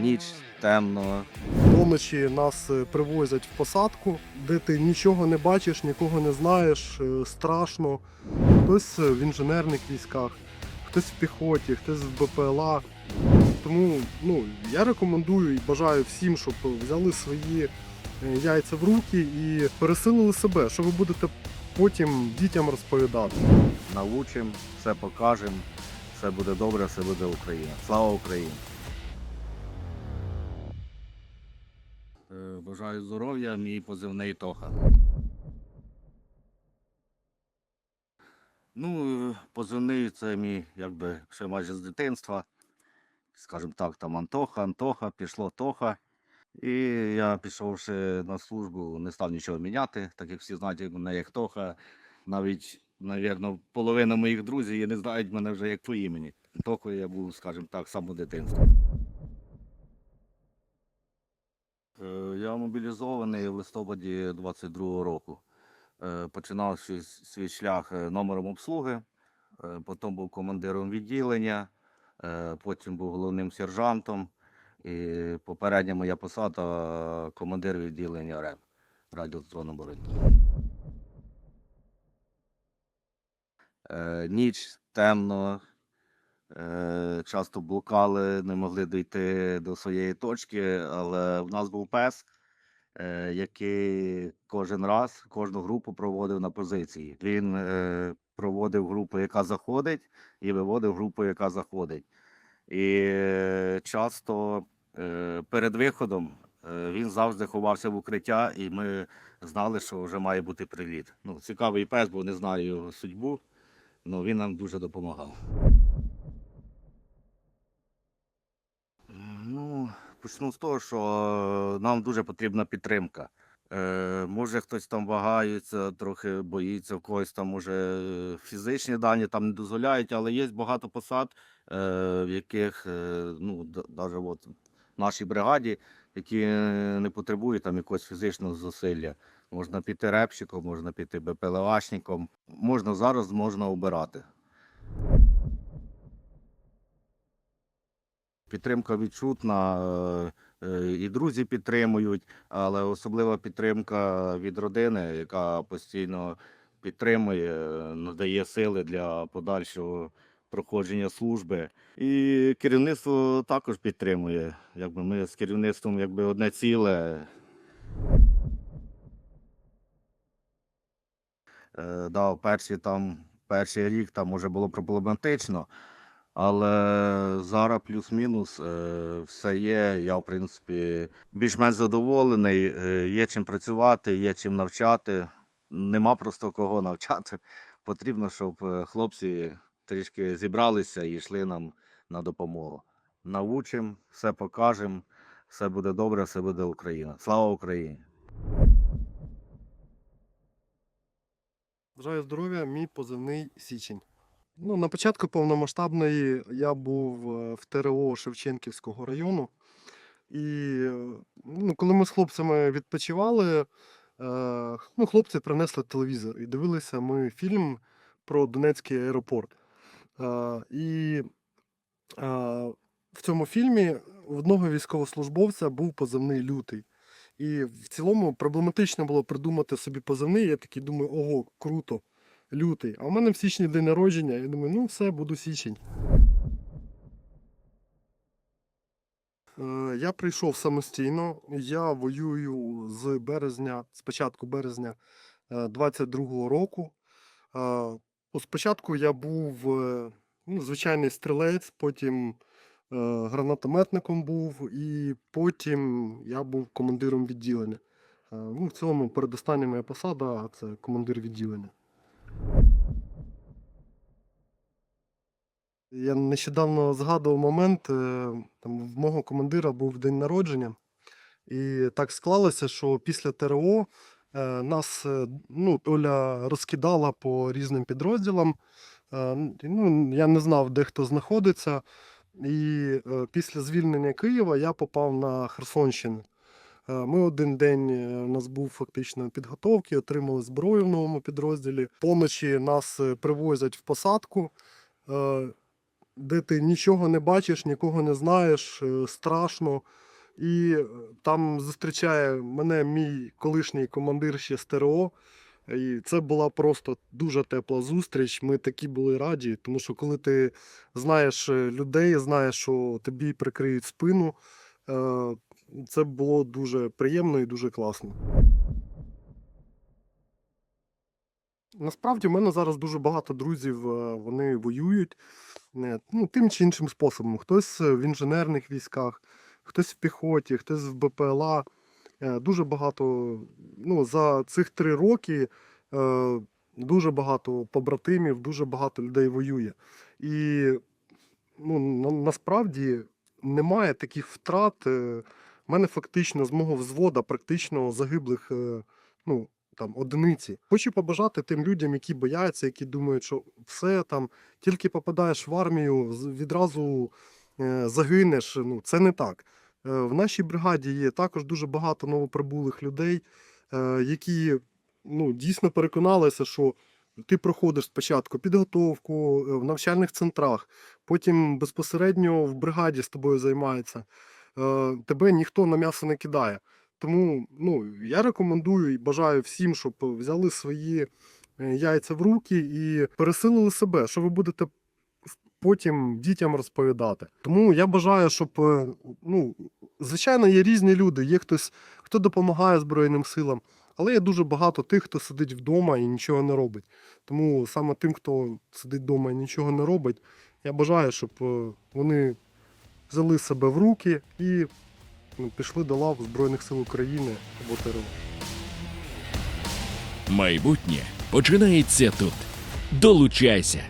ніч, темно. Поночі нас е, привозять в посадку, де ти нічого не бачиш, нікого не знаєш, е, страшно. Хтось е, в інженерних військах, хтось в піхоті, хтось в БПЛА. Тому ну, я рекомендую і бажаю всім, щоб взяли свої яйця в руки і пересилили себе, що ви будете потім дітям розповідати. Научимо, все покажемо, все буде добре, все буде Україна. Слава Україні! Бажаю здоров'я, мій позивний Тоха. Ну, е, позивний це мій, якби ще майже з дитинства. Скажімо так, там Антоха, Антоха, пішло Тоха. І я пішовши на службу, не став нічого міняти, так як всі знають мене як Тоха. Навіть, навірно, половина моїх друзів не знають мене вже як по імені. Тохою я був, скажімо так, дитинства. Е, Я мобілізований в листопаді 22-го року. Е, Починав свій, шлях е, номером обслуги, е, потім був командиром відділення, е, потім був головним сержантом. І попередня моя посада е, командир відділення РЕБ радіоелектронної боротьби. Е, Ніч темно, е, часто блукали, не могли дійти до своєї точки, але в нас був пес, е, який кожен раз, кожну групу проводив на позиції. Він е, проводив групу, яка заходить, і виводив групу, яка заходить. І е, часто е, перед виходом е, він завжди ховався в укриття, і ми знали, що вже має бути приліт. Ну, цікавий пес, бо не знаю його судьбу. Ну, він нам дуже допомагав. Ну, почну з того, що е, нам дуже потрібна підтримка. Е, може, хтось там вагається, трохи боїться, в когось там може е, фізичні дані там не дозволяють, але є багато посад, е, в яких, е, ну, навіть от в нашій бригаді, які не потребують там якогось фізичного зусилля. Можна піти репщиком, можна піти БПЛАшником. Можна зараз можна обирати. Підтримка відчутна, е, е, і друзі підтримують, але особлива підтримка від родини, яка постійно підтримує, е, надає сили для подальшого проходження служби. І керівництво також підтримує. Якби ми з керівництвом якби одне ціле. Да, перші там, перший рік там може було проблематично, але зараз плюс-мінус е, все є. Я, в принципі, більш-менш задоволений. Е, є чим працювати, є чим навчати. Нема просто кого навчати. Потрібно, щоб е, хлопці трішки зібралися і йшли нам на допомогу. Научимо, все покажемо, все буде добре, все буде Україна. Слава Україні! Бажаю здоров'я, мій позивний Січень. Ну, на початку повномасштабної я був е, в ТРО Шевченківського району. І е, ну, коли ми з хлопцями відпочивали, е, ну, хлопці принесли телевізор і дивилися ми фільм про Донецький аеропорт. І в цьому фільмі в одного військовослужбовця був позивний лютий. І в цілому проблематично було придумати собі позивний. Я такий думаю, ого, круто, лютий. А в мене в січні день народження. Я думаю, ну все, буду січень. Е, Я прийшов самостійно. Я воюю з березня, з початку березня 22-го року. Е, Спочатку я був е, ну, звичайний стрілець, потім е, гранатометником був, і потім я був командиром відділення. Е, Ну, в цілому, передостання моя посада це командир відділення. Я нещодавно згадував момент, е, там в мого командира був день народження, і так склалося, що після ТРО е, нас е, ну, Оля розкидала по різним підрозділам. Ну, я не знав, де хто знаходиться. І після звільнення Києва я попав на Херсонщину. Ми один день у нас був фактично підготовки, отримали зброю в новому підрозділі. Поночі нас привозять в посадку. Де ти нічого не бачиш, нікого не знаєш, е, страшно. І е, там зустрічає мене мій колишній командир ще з ТРО. І це була просто дуже тепла зустріч. Ми такі були раді, тому що коли ти знаєш е, людей, знаєш, що тобі прикриють спину, це було дуже приємно і дуже класно. Насправді, в мене зараз дуже багато друзів, вони воюють ну, тим чи іншим способом. Хтось е, в інженерних військах, хтось в піхоті, хтось в БПЛА. Е, Дуже багато, ну, за цих три роки е, дуже багато побратимів, дуже багато людей воює. І ну, насправді немає таких втрат. У мене фактично з мого взвода практично загиблих ну, там, одиниці. Хочу побажати тим людям, які бояться, які думають, що все там, тільки попадаєш в армію, відразу е, загинеш. Ну, це не так. Е, В нашій бригаді є також дуже багато новоприбулих людей, е, які ну, дійсно переконалися, що ти проходиш спочатку підготовку в навчальних центрах, потім безпосередньо в бригаді з тобою займаються. Е, Тебе ніхто на м'ясо не кидає. Тому ну, я рекомендую і бажаю всім, щоб взяли свої е, яйця в руки і пересилили себе, що ви будете потім дітям розповідати. Тому я бажаю, щоб е, ну, звичайно, є різні люди. Є хтось, хто допомагає Збройним силам, але є дуже багато тих, хто сидить вдома і нічого не робить. Тому саме тим, хто сидить вдома і нічого не робить, я бажаю, щоб е, вони взяли себе в руки і ну, пішли до лав Збройних сил України або ТРО. Майбутнє починається тут. Долучайся!